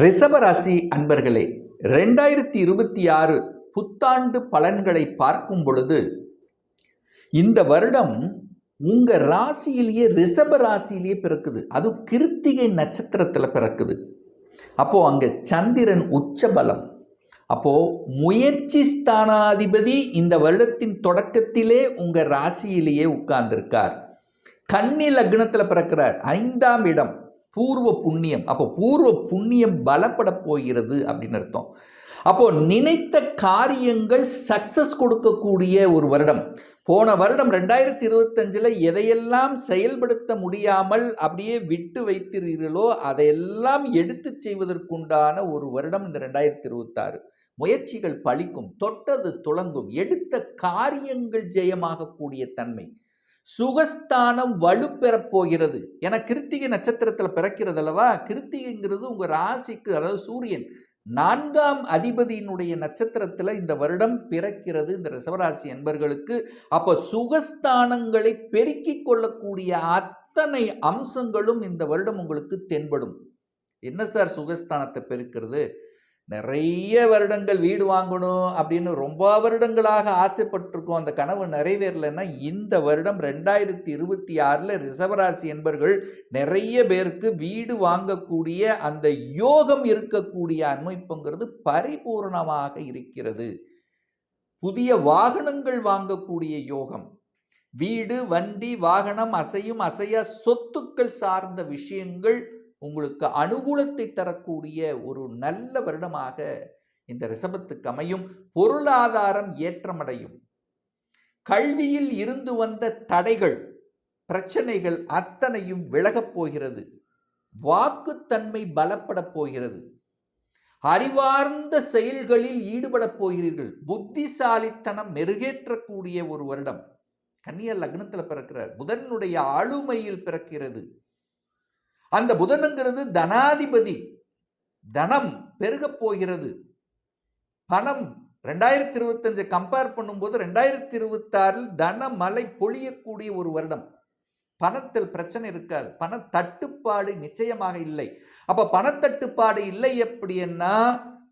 ரிஷபராசி அன்பர்களே ரெண்டாயிரத்தி இருபத்தி ஆறு புத்தாண்டு பலன்களை பார்க்கும் பொழுது இந்த வருடம் உங்கள் ராசியிலேயே ரிஷப ராசியிலேயே பிறக்குது. அது கிருத்திகை நட்சத்திரத்தில் பிறக்குது. அப்போது அங்கே சந்திரன் உச்சபலம். அப்போது முயற்சி ஸ்தானாதிபதி இந்த வருடத்தின் தொடக்கத்திலே உங்கள் ராசியிலேயே உட்கார்ந்திருக்கார். கன்னி லக்னத்தில் பிறக்கிறார். ஐந்தாம் இடம். பூர்வ புண்ணியம். அப்போ பூர்வ புண்ணியம் பலப்பட போகிறது அப்படின்னு அர்த்தம். அப்போ நினைத்த காரியங்கள் சக்சஸ் கொடுக்கக்கூடிய ஒரு வருடம். போன வருடம் ரெண்டாயிரத்தி இருபத்தஞ்சில் எதையெல்லாம் செயல்படுத்த முடியாமல் அப்படியே விட்டு வைத்திருக்கிறீர்களோ அதையெல்லாம் எடுத்து செய்வதற்குண்டான ஒரு வருடம் இந்த ரெண்டாயிரத்தி இருபத்தாறு முயற்சிகள் பழிக்கும் தொட்டது துளங்கும் எடுத்த காரியங்கள் ஜெயமாகக்கூடிய தன்மை. சுகஸ்தானம் வலுப்பெறப் போகிறது. ஏன்னா கிருத்திகை நட்சத்திரத்தில் பிறக்கிறது அல்லவா? கிருத்திகைங்கிறது உங்கள் ராசிக்கு அதாவது சூரியன் நான்காம் அதிபதியினுடைய நட்சத்திரத்தில் இந்த வருடம் பிறக்கிறது இந்த ரிசவராசி என்பர்களுக்கு அப்போ சுகஸ்தானங்களை பெருக்கிக் கொள்ளக்கூடிய அத்தனை அம்சங்களும் இந்த வருடம் உங்களுக்கு தென்படும். என்ன சார் சுகஸ்தானத்தை பெருக்கிறது? நிறைய வருடங்கள் வீடு வாங்கணும் அப்படின்னு ரொம்ப வருடங்களாக ஆசைப்பட்டிருக்கோம். அந்த கனவு நிறைவேறலைன்னா இந்த வருடம் ரெண்டாயிரத்தி இருபத்தி ஆறில் ரிசவராசி என்பர்கள் நிறைய பேருக்கு வீடு வாங்கக்கூடிய அந்த யோகம் இருக்கக்கூடிய அமைப்புங்கிறது பரிபூர்ணமாக இருக்கிறது. புதிய வாகனங்கள் வாங்கக்கூடிய யோகம் வீடு வண்டி வாகனம் அசையும் அசையா சொத்துக்கள் சார்ந்த விஷயங்கள் உங்களுக்கு அனுகூலத்தை தரக்கூடிய ஒரு நல்ல வருடமாக இந்த ரிஷபத்துக்கு அமையும். பொருளாதாரம் ஏற்றமடையும். கல்வியில் இருந்து வந்த தடைகள் பிரச்சனைகள் அத்தனையும் விலகப் போகிறது. வாக்குத்தன்மை பலப்படப் போகிறது. அறிவார்ந்த செயல்களில் ஈடுபடப் போகிறீர்கள். புத்திசாலித்தனம் மெருகேற்றக்கூடிய ஒரு வருடம். கன்னிய லக்னத்தில் பிறக்கிறார். புதனுடைய ஆளுமையில் பிறக்கிறது. அந்த புதனுங்கிறது தனாதிபதி. தனம் பெருகப் போகிறது. பணம் ரெண்டாயிரத்தி இருபத்தஞ்சை கம்பேர் பண்ணும்போது ரெண்டாயிரத்தி இருபத்தாறில் தன மலை பொழியக்கூடிய ஒரு வருடம். பணத்தில் பிரச்சனை இருக்காது. பண தட்டுப்பாடு நிச்சயமாக இல்லை. அப்போ பணத்தட்டுப்பாடு இல்லை எப்படின்னா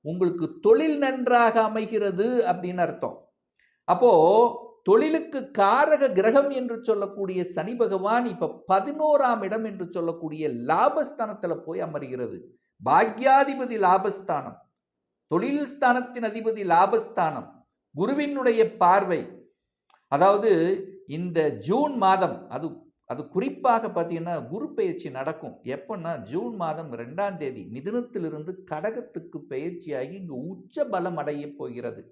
உங்களுக்கு தொழில் நன்றாக அமைகிறது அப்படின்னு அர்த்தம். அப்போது தொழிலுக்கு காரக கிரகம் என்று சொல்லக்கூடிய சனி பகவான் இப்போ பதினோராம் இடம் என்று சொல்லக்கூடிய லாபஸ்தானத்தில் போய் அமர்கிறது. பாக்யாதிபதி லாபஸ்தானம் தொழில் ஸ்தானத்தின் அதிபதி லாபஸ்தானம் குருவினுடைய பார்வை. அதாவது இந்த ஜூன் மாதம் அது அது குறிப்பாக பார்த்தீங்கன்னா குரு பயிற்சி நடக்கும். எப்போன்னா ஜூன் மாதம் ரெண்டாம் தேதி மிதுனத்திலிருந்து கடகத்துக்கு பயிற்சியாகி இங்கு உச்ச பலம் அடைய போகிறது.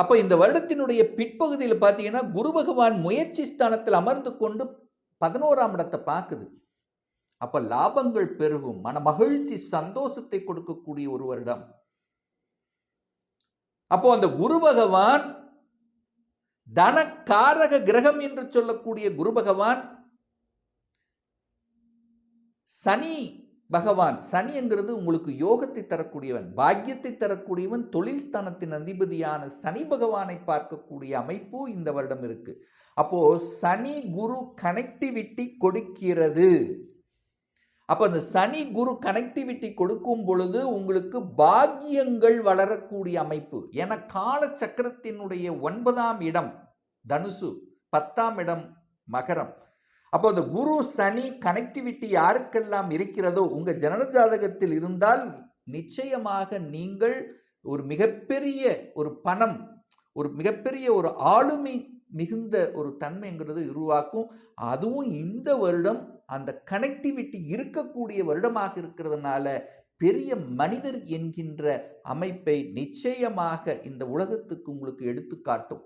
அப்போ இந்த வருடத்தினுடைய பிற்பகுதியில் பார்த்தீங்கன்னா குரு பகவான் முயற்சி ஸ்தானத்தில் அமர்ந்து கொண்டு பதினோராம் இடத்தை பார்க்குது. அப்போ லாபங்கள் பெருகும் மன மகிழ்ச்சி சந்தோஷத்தை கொடுக்கக்கூடிய ஒரு வருடம். அப்போ அந்த குரு பகவான் தனக்காரக கிரகம் என்று சொல்லக்கூடிய குரு பகவான் சனி பகவான் சனிங்கிறது உங்களுக்கு யோகத்தை தரக்கூடியவன் பாக்கியத்தை தரக்கூடியவன் தொழில் ஸ்தானத்தின் அதிபதியான சனி பகவானை பார்க்கக்கூடிய அமைப்பு இந்த வருடம் இருக்கு. அப்போ சனி குரு கனெக்டிவிட்டி கொடுக்கிறது. அப்போ அந்த சனி குரு கனெக்டிவிட்டி கொடுக்கும் பொழுது உங்களுக்கு பாக்கியங்கள் வளரக்கூடிய அமைப்பு. என கால சக்கரத்தினுடைய ஒன்பதாம் இடம் தனுசு பத்தாம் இடம் மகரம். அப்போ அந்த குரு சனி கனெக்டிவிட்டி யாருக்கெல்லாம் இருக்கிறதோ உங்கள் ஜனன ஜாதகத்தில் இருந்தால் நிச்சயமாக நீங்கள் ஒரு மிகப்பெரிய ஒரு பணம் ஒரு மிகப்பெரிய ஒரு ஆளுமை மிகுந்த ஒரு தன்மைங்கிறது உருவாக்கும். அதுவும் இந்த வருடம் அந்த கனெக்டிவிட்டி இருக்கக்கூடிய வருடமாக இருக்கிறதுனால பெரிய மனிதர் என்கின்ற அமைப்பை நிச்சயமாக இந்த உலகத்துக்கு உங்களுக்கு எடுத்துக்காட்டும்.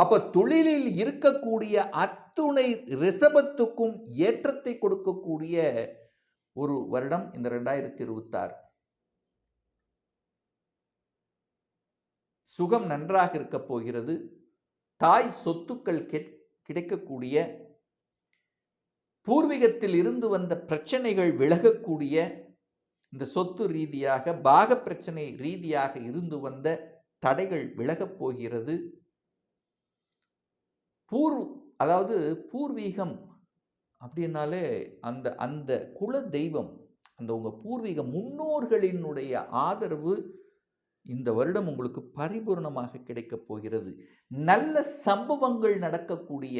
அப்போ தொழிலில் இருக்கக்கூடிய அத்துணை ரிசபத்துக்கும் ஏற்றத்தை கொடுக்கக்கூடிய ஒரு வருடம் இந்த ரெண்டாயிரத்தி இருபத்தாறு சுகம் நன்றாக இருக்க போகிறது. தாய் சொத்துக்கள் கிடைக்கக்கூடிய பூர்வீகத்தில் இருந்து வந்த பிரச்சனைகள் விலகக்கூடிய இந்த சொத்து ரீதியாக பாக பிரச்சனை ரீதியாக இருந்து வந்த தடைகள் விலகப் போகிறது. பூர்வ அதாவது பூர்வீகம் அப்படின்னாலே அந்த அந்த குல தெய்வம் அந்த உங்கள் பூர்வீக முன்னோர்களினுடைய ஆதரவு இந்த வருடம் உங்களுக்கு பரிபூர்ணமாக கிடைக்கப் போகிறது. நல்ல சம்பவங்கள் நடக்கக்கூடிய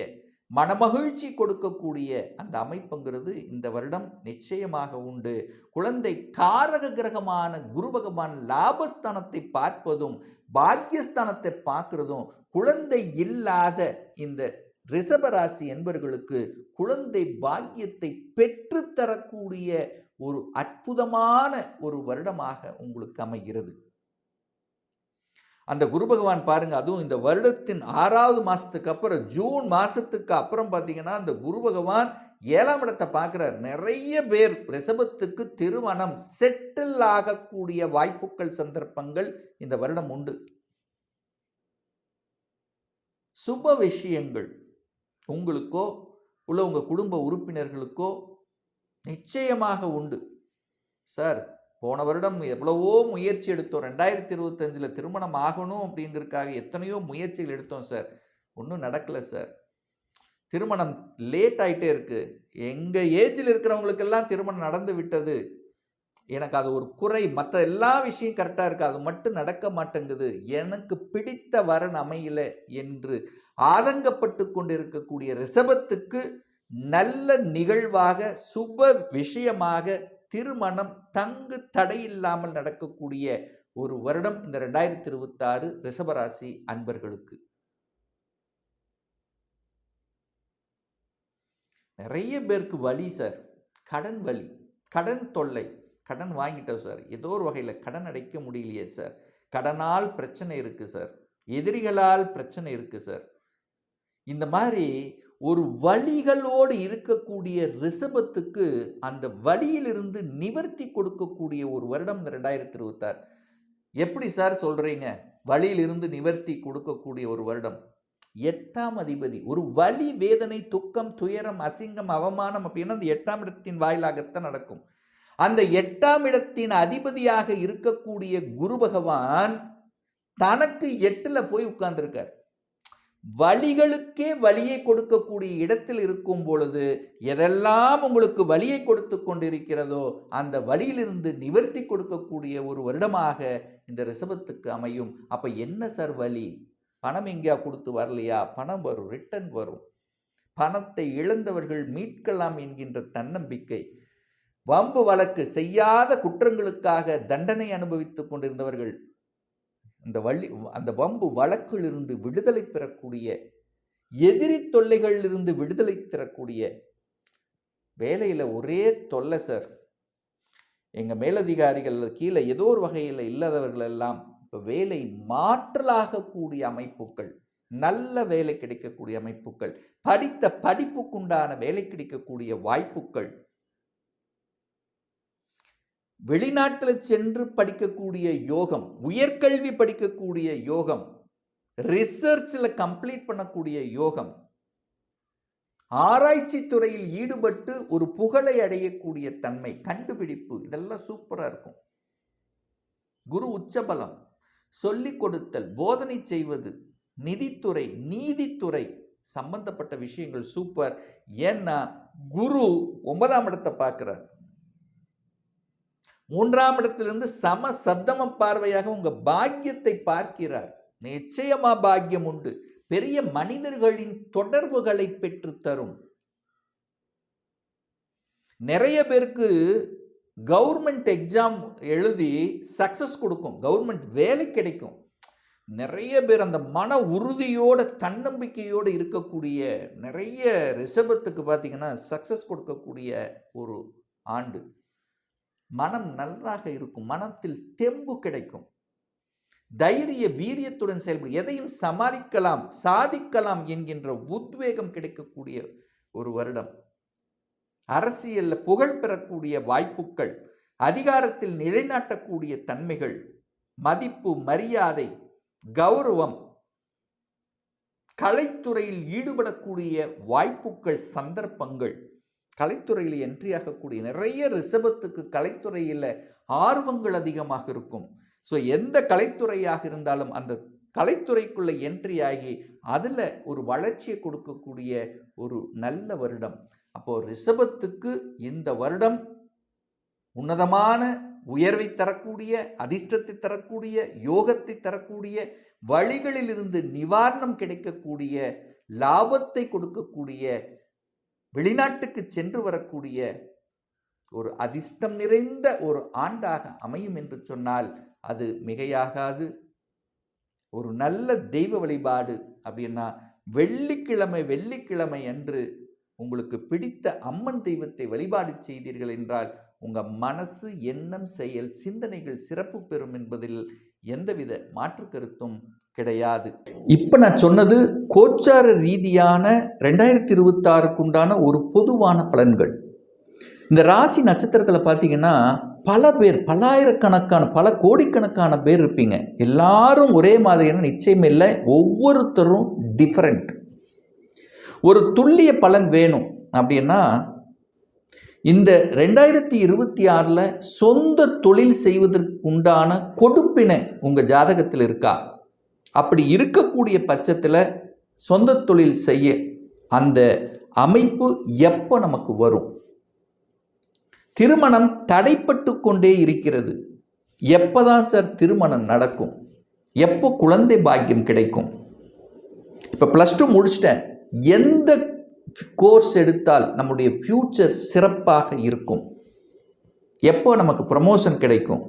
மனமகிழ்ச்சி கொடுக்கக்கூடிய அந்த அமைப்புங்கிறது இந்த வருடம் நிச்சயமாக உண்டு. குழந்தை காரக கிரகமான குரு பகவான் லாபஸ்தானத்தை பார்ப்பதும் பாக்கியஸ்தானத்தை பார்க்கிறதும் குழந்தை இல்லாத இந்த ரிஷபராசி என்பவர்களுக்கு குழந்தை பாக்கியத்தை பெற்றுத்தரக்கூடிய ஒரு அற்புதமான ஒரு வருடமாக உங்களுக்கு அமைகிறது. அந்த குரு பகவான் பாருங்கள் அதுவும் இந்த வருடத்தின் ஆறாவது மாதத்துக்கு அப்புறம் ஜூன் மாதத்துக்கு அப்புறம் பார்த்தீங்கன்னா அந்த குரு பகவான் ஏழாம் இடத்தை பார்க்குறார் நிறைய பேர் ரிசபத்துக்கு திருமணம் செட்டில் ஆகக்கூடிய வாய்ப்புகள் சந்தர்ப்பங்கள் இந்த வருடம் உண்டு. சுப விஷயங்கள் உங்களுக்கோ உள்ள உங்கள் குடும்ப உறுப்பினர்களுக்கோ நிச்சயமாக உண்டு. சார் போன வருடம் எவ்வளவோ முயற்சி எடுத்தோம். ரெண்டாயிரத்தி இருபத்தஞ்சில் திருமணம் ஆகணும் அப்படிங்கிறதுக்காக எத்தனையோ முயற்சிகள் எடுத்தோம் சார். ஒன்றும் நடக்கலை சார். திருமணம் லேட் ஆகிட்டே இருக்குது எங்கள் ஏஜில் இருக்கிறவங்களுக்கெல்லாம் திருமணம் நடந்து விட்டது. எனக்கு அது ஒரு குறை. மற்ற எல்லா விஷயம் கரெக்டாக இருக்குது அது மட்டும் நடக்க மாட்டேங்குது. எனக்கு பிடித்த வரன் அமையல என்று ஆதங்கப்பட்டு கொண்டிருக்கக்கூடிய ரிஷபத்துக்கு நல்ல நிகழ்வாக சுப விஷயமாக திருமணம் தங்கு தடையில்லாமல் நடக்கக்கூடிய ஒரு வருடம் இந்த ரெண்டாயிரத்தி இருபத்தாறு ரிஷபராசி அன்பர்களுக்கு. நிறைய பேருக்கு வழி சார். கடன் வழி கடன் தொல்லை கடன் வாங்கிட்டோம் சார். ஏதோ ஒரு வகையில் கடன் அடைக்க முடியலையே சார். கடனால் பிரச்சனை இருக்குது சார். எதிரிகளால் பிரச்சனை இருக்குது சார். இந்த மாதிரி ஒரு வழிகளோடு இருக்கக்கூடிய ரிஷபத்துக்கு அந்த வழியிலிருந்து நிவர்த்தி கொடுக்கக்கூடிய ஒரு வருடம் இந்த ரெண்டாயிரத்தி இருபத்தாறு எப்படி சார் சொல்கிறீங்க வழியிலிருந்து நிவர்த்தி கொடுக்கக்கூடிய ஒரு வருடம். எட்டாம் அதிபதி ஒரு வலி வேதனை துக்கம் துயரம் அசிங்கம் அவமானம் அப்படின்னா அந்த எட்டாம் இடத்தின் வாயிலாகத்தான் நடக்கும். அந்த எட்டாம் இடத்தின் அதிபதியாக இருக்கக்கூடிய குரு பகவான் தனக்கு எட்டில் போய் உட்கார்ந்துருக்கார். வழிகளுக்கே வழியை கொடுக்கக்கூடிய இடத்தில் இருக்கும் பொழுது எதெல்லாம் உங்களுக்கு வழியை கொடுத்து கொண்டிருக்கிறதோ அந்த வழியிலிருந்து நிவர்த்தி கொடுக்கக்கூடிய ஒரு வருடமாக இந்த ரிசபத்துக்கு அமையும். அப்போ என்ன சார் வழி? பணம் எங்கேயா கொடுத்து வரலையா? பணம் வரும் ரிட்டர்ன் வரும். பணத்தை இழந்தவர்கள் மீட்கலாம் என்கின்ற தன்னம்பிக்கை. வம்பு வழக்கு செய்யாத குற்றங்களுக்காக தண்டனை அனுபவித்துக் கொண்டிருந்தவர்கள் அந்த வள்ளி அந்த வம்பு வழக்கிலிருந்து விடுதலை பெறக்கூடிய எதிரி தொல்லைகளிலிருந்து விடுதலை தரக்கூடிய வேலையில் ஒரே தொல்லை சார் எங்கள் மேலதிகாரிகள் கீழே ஏதோ ஒரு வகையில் இல்லாதவர்கள் எல்லாம் இப்போ வேலை மாற்றலாகக்கூடிய அமைப்புகள் நல்ல வேலை கிடைக்கக்கூடிய அமைப்புகள் படித்த படிப்புக்குண்டான வேலை கிடைக்கக்கூடிய வாய்ப்புகள் வெளிநாட்டில் சென்று படிக்கக்கூடிய யோகம் உயர்கல்வி படிக்கக்கூடிய யோகம் ரிசர்ச்சில் கம்ப்ளீட் பண்ணக்கூடிய யோகம் ஆராய்ச்சி துறையில் ஈடுபட்டு ஒரு புகழை அடையக்கூடிய தன்மை கண்டுபிடிப்பு இதெல்லாம் சூப்பராக இருக்கும். குரு உச்சபலம் சொல்லிக் கொடுத்தல் போதனை செய்வது நிதித்துறை நீதித்துறை சம்பந்தப்பட்ட விஷயங்கள் சூப்பர் ஏன்னா குரு ஒன்பதாம் இடத்தை பார்க்குறார். மூன்றாம் இடத்திலிருந்து சம சப்தம பார்வையாக உங்கள் பாக்கியத்தை பார்க்கிறார். நிச்சயமா பாக்கியம் உண்டு. பெரிய மனிதர்களின் தொடர்புகளை பெற்று தரும் நிறைய பேருக்கு கவர்மெண்ட் எக்ஸாம் எழுதி சக்சஸ் கொடுக்கும். கவர்மெண்ட் வேலை கிடைக்கும். நிறைய பேர் அந்த மன உறுதியோட தன்னம்பிக்கையோடு இருக்கக்கூடிய நிறைய ரிஷபத்துக்கு பார்த்தீங்கன்னா சக்சஸ் கொடுக்கக்கூடிய ஒரு ஆண்டு. மனம் நன்றாக இருக்கும். மனத்தில் தெம்பு கிடைக்கும். தைரிய வீரியத்துடன் செயல்படும். எதையும் சமாளிக்கலாம் சாதிக்கலாம் என்கின்ற உத்வேகம் கிடைக்கக்கூடிய ஒரு வருடம். அரசியலில் புகழ் பெறக்கூடிய வாய்ப்புகள் அதிகாரத்தில் நிலைநாட்டக்கூடிய தன்மைகள் மதிப்பு மரியாதை கௌரவம் கலைத்துறையில் ஈடுபடக்கூடிய வாய்ப்புகள் சந்தர்ப்பங்கள். கலைத்துறையில் என்ட்ரி ஆகக்கூடிய நிறைய ரிஷபத்துக்கு கலைத்துறையில் ஆர்வங்கள் அதிகமாக இருக்கும். ஸோ எந்த கலைத்துறையாக இருந்தாலும் அந்த கலைத்துறைக்குள்ளே என்ட்ரி ஆகி அதில் ஒரு வளர்ச்சியை கொடுக்கக்கூடிய ஒரு நல்ல வருடம். அப்போது ரிஷபத்துக்கு இந்த வருடம் உன்னதமான உயர்வை தரக்கூடிய அதிர்ஷ்டத்தை தரக்கூடிய யோகத்தை தரக்கூடிய வழிகளிலிருந்து நிவாரணம் கிடைக்கக்கூடிய லாபத்தை கொடுக்கக்கூடிய வெளிநாட்டுக்கு சென்று வரக்கூடிய ஒரு அதிர்ஷ்டம் நிறைந்த ஒரு ஆண்டாக அமையும் என்று சொன்னால் அது மிகையாகாது. ஒரு நல்ல தெய்வ வழிபாடு அப்படின்னா வெள்ளிக்கிழமை வெள்ளிக்கிழமை அன்று உங்களுக்கு பிடித்த அம்மன் தெய்வத்தை வழிபாடு செய்தீர்கள் என்றால் உங்கள் மனசு எண்ணம் செயல் சிந்தனைகள் சிறப்பு பெறும் என்பதில் எந்தவித மாற்று கருத்தும் கிடையாது. இப்போ நான் சொன்னது கோச்சார ரீதியான ரெண்டாயிரத்தி இருபத்தாறுக்கு உண்டான ஒரு பொதுவான பலன்கள். இந்த ராசி நட்சத்திரத்தில் பார்த்தீங்கன்னா பல பேர் பல்லாயிரக்கணக்கான பல கோடிக்கணக்கான பேர் இருப்பீங்க. எல்லாரும் ஒரே மாதிரியான நிச்சயம் இல்லை ஒவ்வொருத்தரும் டிஃப்ரெண்ட் ஒரு துல்லிய பலன் வேணும் அப்படின்னா இந்த ரெண்டாயிரத்தி இருபத்தி ஆறில் சொந்த தொழில் செய்வதற்கு உண்டான கொடுப்பினை உங்கள் ஜாதகத்தில் இருக்கா? அப்படி இருக்கக்கூடிய பட்சத்தில் சொந்த தொழில் செய்ய அந்த அமைப்பு எப்போ நமக்கு வரும்? திருமணம் தடைப்பட்டு கொண்டே இருக்கிறது. எப்போதான் சார் திருமணம் நடக்கும்? எப்போ குழந்தை பாக்கியம் கிடைக்கும்? இப்போ ப்ளஸ் டூ முடிச்சிட்டேன். எந்த கோர்ஸ் எடுத்தால் நம்முடைய ஃப்யூச்சர் சிறப்பாக இருக்கும். எப்போ நமக்கு ப்ரமோஷன் கிடைக்கும்?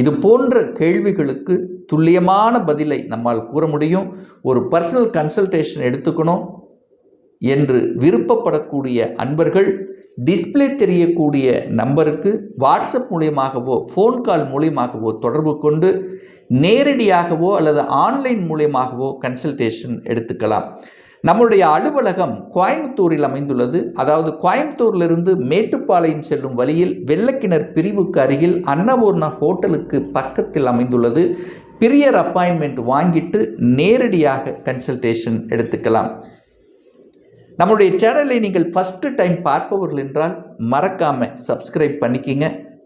இது போன்ற கேள்விகளுக்கு துல்லியமான பதிலை நம்மால் கூற முடியும். ஒரு பர்சனல் கன்சல்டேஷன் எடுத்துக்கணும் என்று விருப்பப்படக்கூடிய அன்பர்கள் டிஸ்ப்ளே தெரியக்கூடிய நம்பருக்கு வாட்ஸ்அப் மூலியமாகவோ ஃபோன் கால் மூலியமாகவோ தொடர்பு கொண்டு நேரடியாகவோ அல்லது ஆன்லைன் மூலியமாகவோ கன்சல்டேஷன் எடுத்துக்கலாம். நம்முடைய அலுவலகம் கோயம்புத்தூரில் அமைந்துள்ளது. அதாவது கோயம்புத்தூரிலிருந்து மேட்டுப்பாளையம் செல்லும் வழியில் வெள்ளக்கிணர் பிரிவுக்கு அருகில் அன்னபூர்ணா ஹோட்டலுக்கு பக்கத்தில் அமைந்துள்ளது. பிரியர் அப்பாயின்மெண்ட் வாங்கிட்டு நேரடியாக கன்சல்டேஷன் எடுத்துக்கலாம். நம்முடைய சேனலை நீங்கள் ஃபஸ்ட்டு டைம் பார்ப்பவர்கள் என்றால் மறக்காமல் சப்ஸ்கிரைப் பண்ணிக்கிங்க.